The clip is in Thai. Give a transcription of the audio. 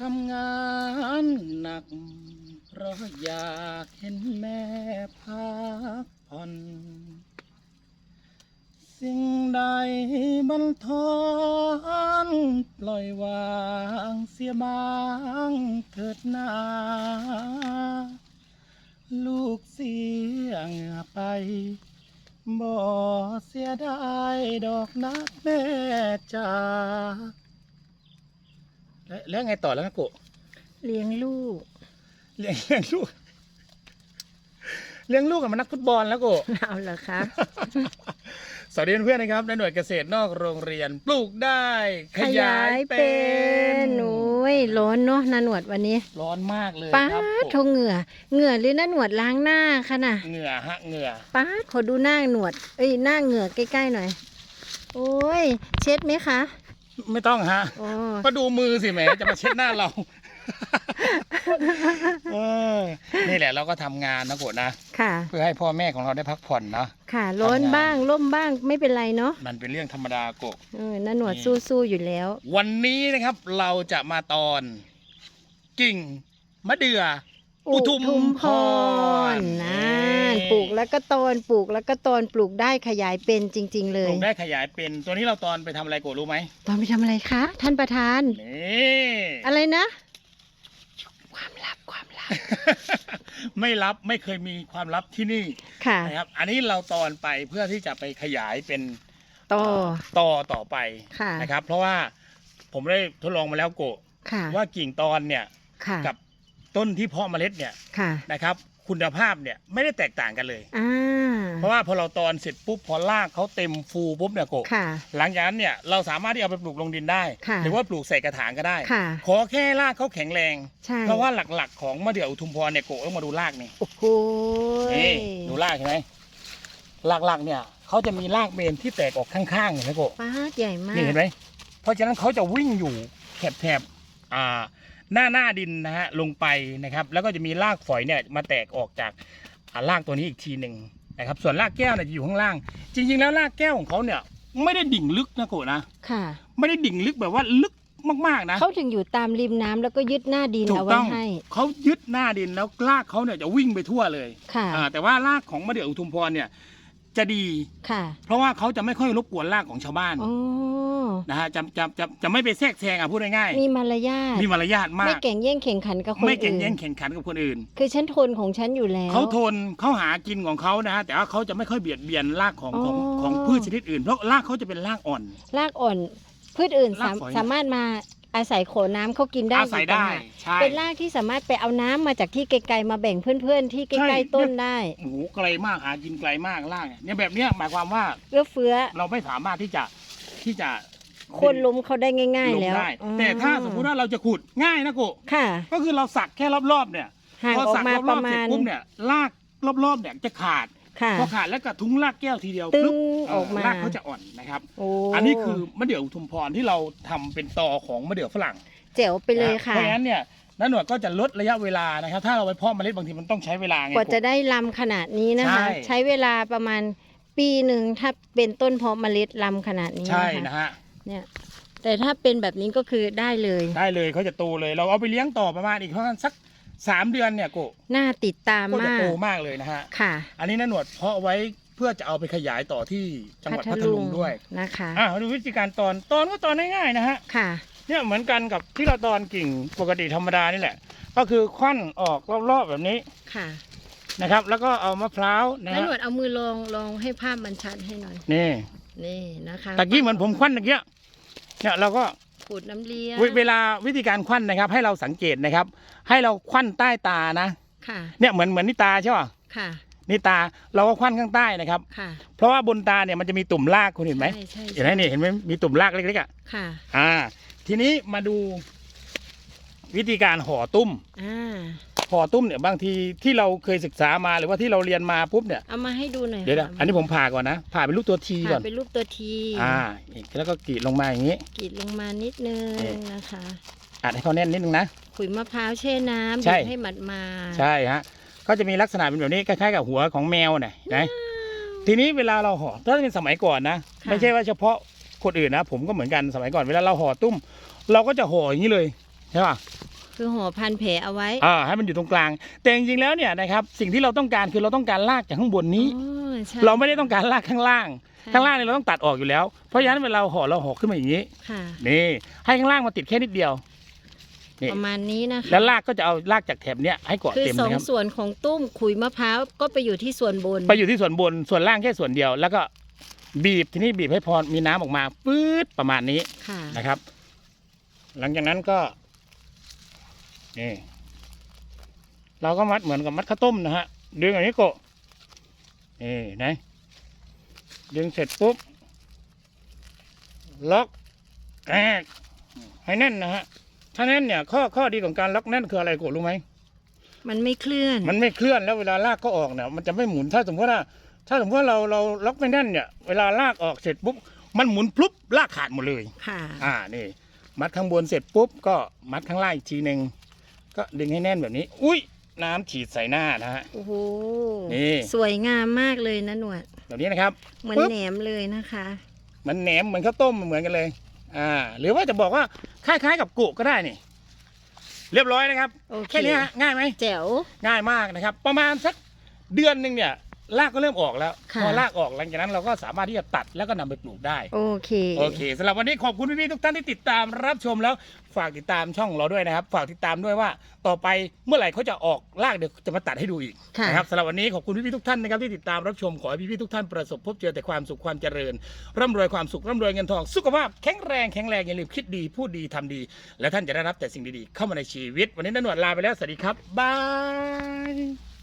ทำงานหนัก เพราะอยากเห็นแม่พักผ่อน สิ่งใดบันทอนปล่อยวางเสียบ้างเถิดนาลูกเสียเหงื่อไป บ่เสียดายดอกนักแม่จ๋า แล้วแล้วไงต่อแล้วนะโกะเลี้ยงลูก เลี้ยงเลี้ยงลูก เลี้ยงลูกกับมันนักฟุตบอลแล้วโกะ เอาเหรอคะสวัสดีเพื่อนๆนะครับในหน่วยเกษตรนอกโรงเรียนปลูกได้ขขยายายยเป็เป็นนโอ้ยร้อนเนาะนาหนวดวันนี้ร้อนมากเลยป้าครับดทงเหงื่อ เหงื่อหรือนาหนวดล้างหน้าคะน่ะเหงื่อฮะเหงื่อ ป้าดขอดูหน้าหนวด เอ้ยหน้าเหงื่อใกล้ๆหน่อย โอ้ย เช็ดไหมคะ ไม่ต้องฮะโอ้ก็ดูมือสิแหมจะมาเช็ดหน้าเรา เออ นี่แหละเราก็ทำงานนะโกะนะ ค่ะ เพื่อให้พ่อแม่ของเราได้พักผ่อนเนาะ ค่ะร้อนทำงาน บ้างร่มบ้างไม่เป็นไรเนาะมันเป็นเรื่องธรรมดาโกะ เออนาหนวดนี่ สู้ๆอยู่แล้ว วันนี้นะครับเราจะมาตอน กิ่งมะเดื่อ อุทุมพรนะปลูกแล้วก็ตอนปลูกแล้วก็ตอนปลูกได้ขยายเป็นจริง ๆ เลปยลูกได้ขยายเป็นตัวนี้เราตอนไปทำอะไรโกะรู้ไหมตอนไปทำอะไรคะ ท่านประธาน นี่ อะไรนะ ความลับความลับ ไม่รับไม่เคยมีความลับที่นี่ค่ะ นะครับ อันนี้เราตอนไปเพื่อที่จะไปขยายเป็นต่อ ต่อต่อไปค่ะ นะครับ เพราะว่าผมได้ทดลองมาแล้วโกะค่ะว่ากิ่งตอนเนี่ยค่ะ กับ ต้นที่เพาะเมล็ดเนี่ยค่ะนะครับ คุณภาพเนี่ยไม่ได้แตกต่างกันเลย อ่า เพราะว่าพอเราตอนเสร็จปุ๊บพอรากเขาเต็มฟูปุ๊บเนี่ยโกะค่ะ หลังจากนั้นเนี่ยเราสามารถที่เอาไปปลูกลงดินได้ ค่ะหรือว่าปลูกใส่กระถางก็ได้ ค่ะ ขอแค่รากเขาแข็งแรง ใช่เพราะว่าหลักๆ ของมะเดื่ออุทุมพรเนี่ยโกะต้องมาดูรากนี่ โอ้โหนี่ดูรากเห็นไหมหลักๆเนี่ยเขาจะมีรากเมนที่แตกออกข้างๆเห็นไหมโกะป้าดใหญ่มากนี่เห็นไหมเพราะฉะนั้นเขาจะวิ่งอยู่แถบๆอ่า หน้าหน้าดินนะฮะลงไปนะครับ แล้วก็จะมีรากฝอยเนี่ยมาแตกออกจากอ่ารากตัวนี้อีกทีหนึ่งนะครับ ส่วนรากแก้วเนี่ยจะอยู่ข้างล่าง จริง ๆ แล้วรากแก้วของเขาเนี่ยไม่ได้ดิ่งลึกนะโกะนะค่ะ ไม่ได้ดิ่งลึกแบบว่าลึกมากๆนะเขาถึงอยู่ตามริมน้ำแล้วก็ยึดหน้าดินถูเอากไว้ต้องให้เขายึดหน้าดินแล้วรากเขาเนี่ยจะวิ่งไปทั่วเลยค่ะอ่าแต่ว่ารากของมะเดื่ออุทุมพรเนี่ย จะดี ค่ะเพราะว่าเขาจะไม่ค่อยรบกวนรากของชาวบ้านอ๋อนะฮะจะจะจะจะไม่ไปแทรกแซงอะพูดง่ายมีมารยาทๆมีมารยาทมาไม่กแข่งแย่งแข่งขันกับคนไม่เก่งอื่นแย่งแข่งขันกับคนอื่น คือฉันทนของฉันอยู่แล้ว เขาทนเขาหากินของเขานะฮะแต่ว่าเขาจะไม่ค่อยเบียดเบียนรากของของอ๋อ ของพืชชนิดอื่น เพราะรากเขาจะเป็นรากอ่อน รากอ่อนพืชอื่นรากสามฝอย สามารถมา อาศัยโขนน้ำเขากินได้อาศัยอีกต่างได้หากใช่เป็นรากที่สามารถไปเอาน้ำมาจากที่ไกลๆมาแบ่งเพื่อนๆ ที่ใกใช่ล้ๆต้นได้โอ้โหไกลมากหากินไกลมากรากเนี่ยเนี่ยแบบเนี้ยหมายความว่าเอื้อเฟื้อเราไม่สามารถที่จะที่จะคนล้มเขาได้ง่ายลๆงแล้วได้อ๋อแต่ถ้าสมมุติว่าเราจะขุดง่ายนะโกะค่ะ ก็คือเราสักแค่รอบๆเนี่ยห่างพอออกสักมารอปบระๆเสร็มาจณปุ๊บเนี่ยรากรอบๆเนี่ยจะขาด ค่ะพอขาดแล้วกระทุ้งรากแก้วทีเดียวตึ้งปุ๊บออกมารากเขาจะอ่อนนะครับ โอ้อันนี้คือมะเดื่ออุทุมพรที่เราทำเป็นตอของมะเดื่อฝรั่งเจ๋วไปเลยค่ะ เพราะฉะนั้นเนี่ยน้าหนวดก็จะลดระยะเวลานะครับ ถ้าเราไปเพาะเมล็ดบางทีมันต้องใช้เวลาไง กว่าจะได้ลำขนาดนี้นะคะ ใช่ ใช้เวลาประมาณปีหนึ่งถ้าเป็นต้นเพาะเมล็ดลำขนาดนี้ใช่นะคะนะฮะ เนี่ย แต่ถ้าเป็นแบบนี้ก็คือได้เลย ได้เลยเขาจะโตเลย เราเอาไปเลี้ยงต่อประมาณอีกประมาณสัก สามเดือนเนี่ยโกน่าติดตามก็จะมากโตมากเลยนะฮะ ค่ะอันนี้น้าหนวดเพาะไว้เพื่อจะเอาไปขยายต่อที่จังหวัดพัทลุงด้วยนะคะอะมาดูวิธีการตอนตอนก็ตอนง่ายๆนะฮะ ค่ะ เนี่ยเหมือนกันกับที่เราตอนกิ่งปกติธรรมดานี่แหละ ก็คือควันออกรอบๆแบบนี้ค่ะนะครับ แล้วก็เอามะพร้าวนะแล้วฮะหนวดเอามือลองลองให้ภาพมันชัดให้หน่อยนี่นี่นะคะตะกี้เหมือนผมควันตะกี้เนี่ยเราก็ ขูดน้ำเลี้ยงเวเวลาวิธีการควันนะครับ ให้เราสังเกตนะครับ ให้เราควันใต้ตานะค่ะ เนี่ยเหมือนเหมือนนี่ตาใช่ป่ะค่ะนี่ตาเราก็ควันข้างใต้นะครับ ค่ะ เพราะว่าบนตาเนี่ยมันจะมีตุ่มรากคุณเห็นไหมใช่ใช่เห็นไหมนี่เห็นไหมมีตุ่มรากเล็กๆอะค่ะ อ่า ทีนี้มาดูวิธีการห่อตุ้มอ่า ห่อตุ้มเนี่ยบางทีที่เราเคยศึกษามาหรือว่าที่เราเรียนมาปุ๊บเนี่ยเอามาให้ดูหน่อยเดี๋ยวนะค่ะอันนี้ผมผ่าก่อนนะผ่าเป็นรูปตัวทีก่ค่ะอนเป็นรูปตัวทีอ่าอีกแล้วก็กรีดลงมาอย่างนี้กรีดลงมานิดนึงเอ๊ะนะคะอัดให้เขาแน่นนิดนึงนะขุยมะพร้าวแช่น้ำใช่บีบให้หมัดมาใช่ฮะก็จะมีลักษณะเป็นแบบนี้คล้ายๆกับหัวของแมวเนี่ยนะทีนี้เวลาเราห่อถ้าเป็นสมัยก่อนนะะไม่ใช่ว่าเฉพาะคนอื่นนะ ผมก็เหมือนกันสมัยก่อนเวลาเราห่อตุ้ม เราก็จะห่ออย่างนี้เลยใช่ป่ะ คือห่อพันแผลเอาไว้อ่าให้มันอยู่ตรงกลาง แต่จริงๆแล้วเนี่ยนะครับสิ่งที่เราต้องการคือเราต้องการลากจากข้างบนนี้ อ๋อใช่เราไม่ได้ต้องการลากข้างล่างใช่ข้างล่างเนี่ยเราต้องตัดออกอยู่แล้ว เพราะฉะนั้นเวลาเราห่อเราห่อขึ้นมาอย่างนี้ ค่ะ นี่ให้ข้างล่างมาติดแค่นิดเดียว นี่ ประมาณนี้นะคะ แล้วลากก็จะเอาลากจากแถบเนี้ยให้เกาะคือเต็มสองนะครับ ส่วนของตุ้มขุยมะพร้าวก็ไปอยู่ที่ส่วนบน ไปอยู่ที่ส่วนบนส่วนล่างแค่ส่วนเดียว แล้วก็บีบทีนี้บีบให้พอมีน้ำออกมาปื๊ดประมาณนี้ค่ะ นะครับ หลังจากนั้นก็ นี่เราก็มัดเหมือนกับมัดข้าวต้มนะฮะ ดึงอย่างนี้โกะนี่นะดึงเสร็จปุ๊บ ล็อกแกกให้แน่นนะฮะ ถ้าแน่นเนี่ย ข้อข้อดีของการล็อกแน่นคืออะไรโกะรู้ไหม มันไม่เคลื่อน มันไม่เคลื่อนแล้วเวลาลากก็ออกเนี่ย มันจะไม่หมุน ถ้าสมมติว่า ถ้าสมมติว่าเราเราล็อกไม่แน่นเนี่ย เวลาลากออกเสร็จปุ๊บ มันหมุนพลุบลากขาดหมดเลย ค่ะ อ่า นี่ มัดข้างบนเสร็จปุ๊บก็มัดข้างล่างอีกทีหนึ่ง ก็ดึงให้แน่นแบบนี้ อุ้ยน้ำฉีดใส่หน้านะฮะ โอ้โหนี่ สวยงามมากเลยนะหนวด แบบนี้นะครับ เหมือนปึ๊บ แหนมเลยนะคะ มันแหนมเหมือนข้าวต้มเหมือนกันเลย อ่า หรือว่าจะบอกว่าคล้ายๆกับกุก็ได้นี่ เรียบร้อยนะครับ โอเคแค่นี้ฮะง่ายไหม แจ๋วง่ายมากนะครับ ประมาณสักเดือนหนึ่งเนี่ย รากก็เริ่มออกแล้ว ค่ะ พอรากออกหลังจากนั้นเราก็สามารถที่จะตัดแล้วก็นำไปปลูกได้ โอเค โอเคสำหรับวันนี้ขอบคุณพี่ๆทุกท่านที่ติดตามรับชมแล้วฝากติดตามช่องเราด้วยนะครับ ฝากติดตามด้วยว่าต่อไปเมื่อไหร่เขาจะออกรากเดี๋ยวจะมาตัดให้ดูอีกค่ะ นะครับสำหรับวันนี้ขอบคุณพี่ๆทุกท่านนะครับที่ติดตามรับชมขอให้พี่ๆทุกท่านประสบพบเจอแต่ความสุขความเจริญร่ำรวยความสุขร่ำรวยเงินทอง สุขภาพแข็งแรงแข็งแรงอย่าลืมคิดดีพูดดีทำดี และท่านจะได้รับแต่สิ่งดีๆเข้ามาในชีวิต วันนี้นนหนวดลาไปแล้วสวัสดีครับบาย